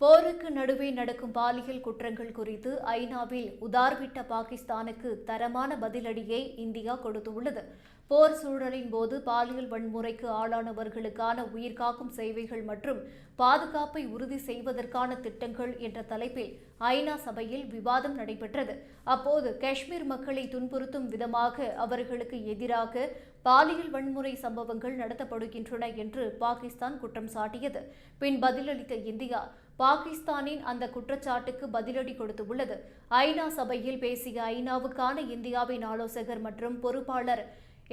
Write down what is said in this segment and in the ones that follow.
போருக்கு நடுவே நடக்கும் பாலியல் குற்றங்கள் குறித்து ஐநாவில் உதார்விட்ட பாகிஸ்தானுக்கு தரமான பதிலடியை இந்தியா கொடுத்துள்ளது. போர் சூழலின் போது பாலியல் வன்முறைக்கு ஆளானவர்களுக்கான உயிர்காக்கும் சேவைகள் மற்றும் பாதுகாப்பை உறுதி செய்வதற்கான திட்டங்கள் என்ற தலைப்பில் ஐநா சபையில் விவாதம் நடைபெற்றது. அப்போது காஷ்மீர் மக்களை துன்புறுத்தும் விதமாக அவர்களுக்கு எதிராக பாலியல் வன்முறை சம்பவங்கள் நடத்தப்படுகின்றன என்று பாகிஸ்தான் குற்றம் சாட்டியது. பின் பதிலளித்த இந்தியா பாகிஸ்தானின் அந்த குற்றச்சாட்டுக்கு பதிலடி கொடுத்துள்ளது ஐநா சபையில் பேசிய ஐநாவுக்கான இந்தியாவின் ஆலோசகர் மற்றும் பொறுப்பாளர்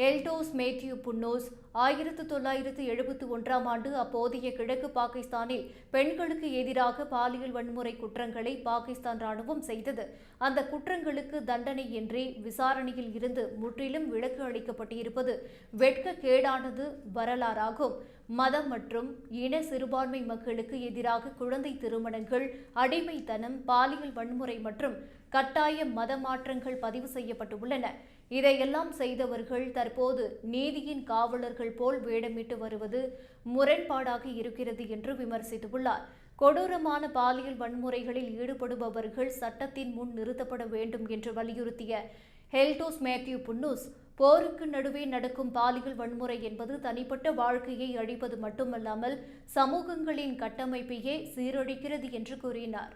எல்டோஸ் மேத்யூ புன்னோஸ் ஆயிரத்து தொள்ளாயிரத்து எழுபத்தி ஒன்றாம் ஆண்டு அப்போதைய கிழக்கு பாகிஸ்தானில் பெண்களுக்கு எதிராக பாலியல் வன்முறை குற்றங்களை பாகிஸ்தான் ராணுவம் செய்தது. அந்த குற்றங்களுக்கு தண்டனையின்றி விசாரணையில் இருந்து முற்றிலும் விலக்கு அளிக்கப்பட்டிருப்பது வெட்கக்கேடானது வரலாறாகும். மதம் மற்றும் இன சிறுபான்மை மக்களுக்கு எதிராக குழந்தை திருமணங்கள் அடிமைத்தனம் பாலியல் வன்முறை மற்றும் கட்டாய மத மாற்றங்கள் பதிவு செய்யப்பட்டுள்ளன. இதையெல்லாம் செய்தவர்கள் தற்போது நீதியின் காவலர்கள் போல் வேடமிட்டு வருவது முரண்பாடாக இருக்கிறது என்று விமர்சித்துள்ளார். கொடூரமான பாலியல் வன்முறைகளில் ஈடுபடுபவர்கள் சட்டத்தின் முன் நிறுத்தப்பட வேண்டும் என்று வலியுறுத்திய ஹெல்டோஸ் மேத்யூ புன்னூஸ் போருக்கு நடுவே நடக்கும் பாலியல் வன்முறை என்பது தனிப்பட்ட வாழ்க்கையை அழிப்பது மட்டுமல்லாமல் சமூகங்களின் கட்டமைப்பையே சீரழிக்கிறது என்று கூறினார்.